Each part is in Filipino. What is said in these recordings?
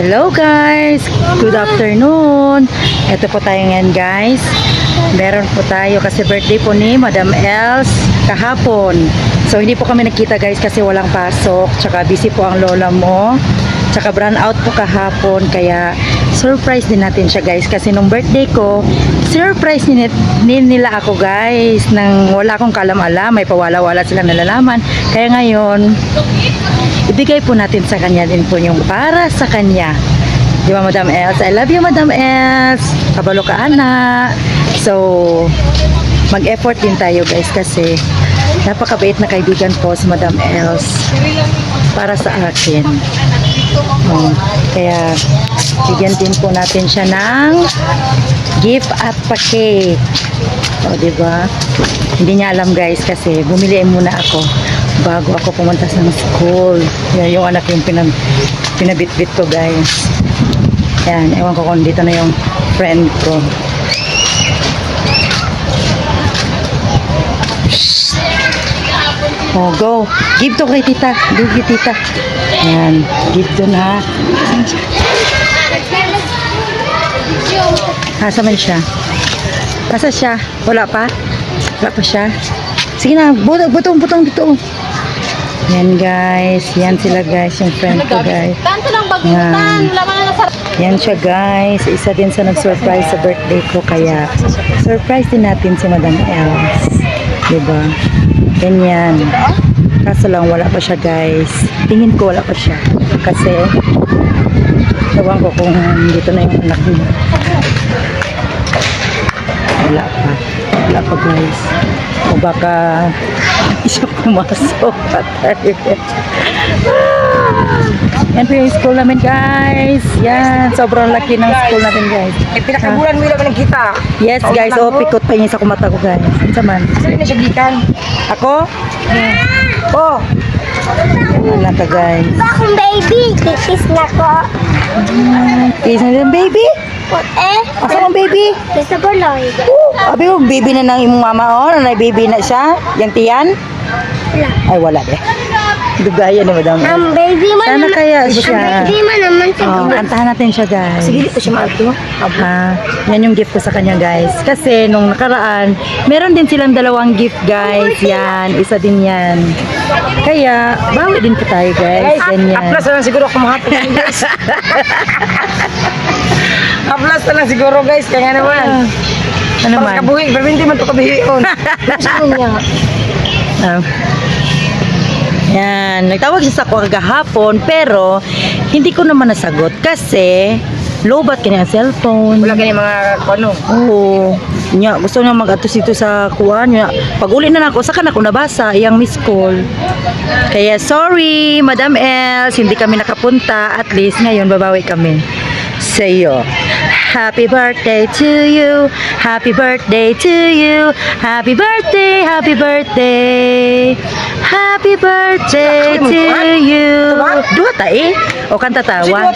Hello guys! Good afternoon! Ito po tayo ngayon guys. Meron po tayo kasi birthday po ni Madam Els kahapon. So hindi po kami nagkita guys kasi walang pasok. Tsaka busy po ang lola mo. Tsaka brand out po kahapon. Kaya surprise din natin siya guys. Kasi nung birthday ko, surprise ni, ni nila ako guys. Nang wala akong kalam-alam. May pawala-wala silang nalalaman. Kaya ngayon, ibigay po natin sa kanya din po yung para sa kanya. Di ba, Madam Els? I love you, Madam Els. Kabalo ka, anak. So, mag-effort din tayo, guys, kasi napakabait na kaibigan po si Madam Els para sa akin. Oh, kaya, bigyan din po natin siya ng gift at pa-cake. O, ba? Hindi niya alam, guys, kasi bumili muna ako bago ako pumunta sa school. Yan yung anak yung pinag, pinabitbit ko, guys. Yan, ewan ko kung dito na yung friend ko. Oh, go. Give to kay tita. Give kay tita. Yan. Give to na. Asa man siya? Asa siya? Wala pa? Wala pa siya? Sige na, butong, butong, butong dito. Yan guys, yan sila guys, yung friend ko guys. Tanto lang bagutan. Laman na nasa... Yan siya guys, isa din sa nag-surprise sa birthday ko kaya surprise din natin si Madam Els. Diba? Ganyan. Kaso lang wala pa siya guys. Tingin ko wala pa siya. Kasi ewan ko kung dito na yung anak niya. Wala pa. Wala pa guys. O baka isa pumasok patay. Yan po yung school namin guys. Yan, sobrang laki ng school natin guys. Eh, pinakabulan mo lang nagkita. Yes guys, oh, pikot pa niya sa kumata ko guys. Isa man. Saan na siya gikan? Ako? Oh, Wala ka guys. Bakong baby. Kikis na ko. Is na yung baby? Eh? Asa ang baby? Basta buloy. Oh, abi baby na ng imong mama oh. Nanay baby na siya. Yang tiyan? Wala. Ay, wala de. Dugaya ni madam. Ang baby mo Sana naman. kaya siya. baby mo naman sa Oh, kantahan natin siya guys. sige dito siya maato. Ha, yan yung gift ko sa kanya guys. Kasi nung nakaraan, meron din silang dalawang gift guys. Yan, isa din yan. Kaya, bawi din po tayo guys. Ganyan. Aplas na lang siguro ako mahapon guys. Aplas na lang siguro guys. Kaya naman. Ano Parang man? kabuhi. Pero hindi man ito kabuhion. Saan niya? Ah. Yan, nagtawag siya sa ako kagahapon pero hindi ko naman nasagot kasi lobat kanya ang cellphone. Wala ganyan mga ano. Oo. Nya, gusto niya mag-atos dito sa kuwan niya. Pag uli na ako, saka na ako nabasa, iyang miss call. Kaya sorry, Madam Els, hindi kami nakapunta. At least ngayon, babawi kami sa iyo. Happy birthday to you. Happy birthday to you. Happy birthday, happy birthday. Happy birthday to you. Dua ta eh. O kanta tawa.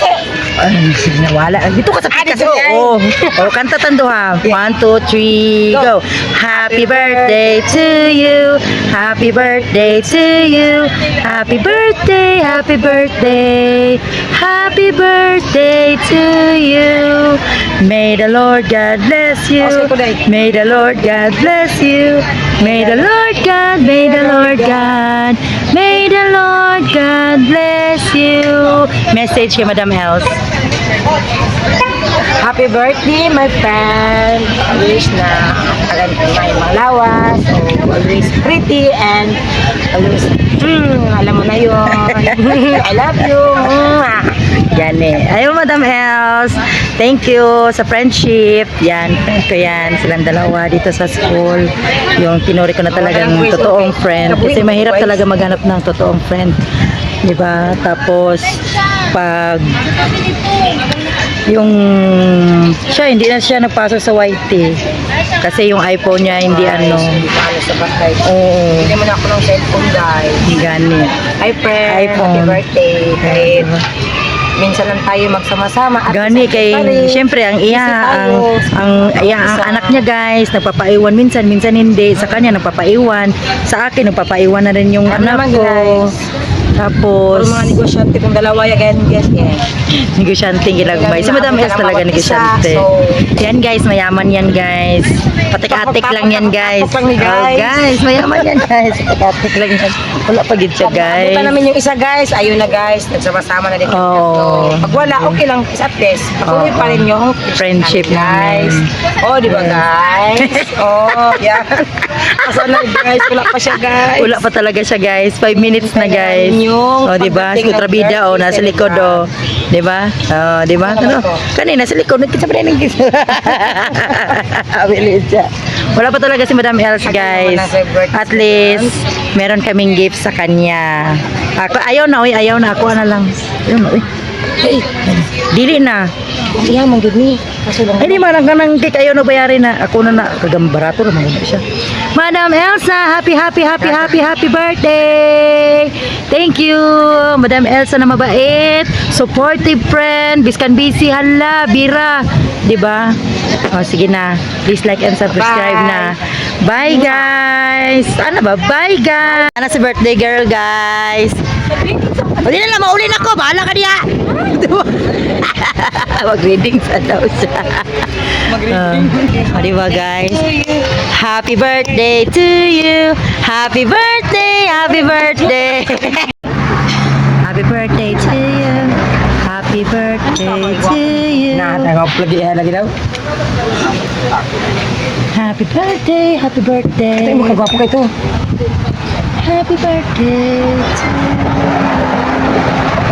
Ay, nawala. Dito ka sa Ah, kasi. dito, ay. Oo. O kanta tando ha. One, two, three, go. Happy birthday to you. Happy birthday to you. Happy birthday, happy birthday. Happy birthday to you. May the Lord God bless you. Oh, sige. May the Lord God bless you. May the Lord God, may the Lord God, may the Lord God bless you. Message kay Madam Els. Happy birthday, my friend. Wish na ko may mga lawas. So, always pretty and always, mm, alam mo na yun. I love you. Mwah. Yan eh. Ayun, Madam Els. Thank you sa friendship. Yan, ko yan. Silang dalawa dito sa school. Yung tinuri ko na talagang totoong friend. Kasi mahirap talaga maghanap ng totoong friend. Diba? Tapos, pag yung siya hindi na siya nagpasok sa YT kasi yung iPhone niya hindi ano Hindi pa ano sa bahay. oo Hindi mo na ako ng cellphone, guys. gani Hi, friend. iPhone. Happy birthday. Kahit minsan lang tayo magsama-sama. At Gani kay syempre ang iya ang ang iya ang anak niya guys nagpapaiwan minsan minsan hindi sa kanya nagpapaiwan sa akin nagpapaiwan na rin yung Ano anak naman, ko guys? Tapos, Puro mga negosyante kong dalawa yan, guys. Yan. negosyante gilagmay. Si Madam Els talaga negosyante. Yan guys, mayaman yan guys. Patik-atik lang yan guys. Patok lang ni Oh, guys. mayaman yan guys. Patik-atik lang yan. Wala pa gid siya guys. Punta namin yung isa guys, ayun na guys, nagsama-sama na din. tatlo. Pag wala, okay lang, at least, patuloy pa rin yung Friendship guys. Oh, di ba guys? oh, yan. Asa na guys, wala pa siya guys. Wala pa talaga siya guys. Five minutes na guys. Oh, di ba? Si Kutrabida oh, nasa likod oh. Di ba? Oh, di ba? Ano Ano? ba to? Kanina sa likod nagkita pa rin ng kiss. Abilis siya. Wala pa talaga si Madam Els guys. At least meron kaming gift sa kanya. Ako ayaw na, oy, ayaw na ako na lang. Ayaw na, oy. Ay, dili na. Yan, mong good ni. Kaso lang. Ay, di man lang kanang cake ayaw na bayarin na. Ako na na. Kagambarato naman na siya. Madam Elsa, happy, happy, happy, happy, happy birthday! Thank you! Madam Elsa na mabait, supportive friend, biskan busy, hala, bira. Di ba? O, sige na. Please like and subscribe Bye. na. Bye, guys! Ano ba? Bye, guys! Ano si birthday girl, guys? Hindi na lang, maulin ako. Bahala ka niya. Mag-reading sa daw siya. Mag-reading. Uh, di ba, guys? Happy birthday to you. Happy birthday, happy birthday. happy birthday to you. Happy birthday to you. Na, tangop lagi lagi daw. Happy birthday, happy birthday. Ito mo kagwapo kayo to. Happy birthday to you.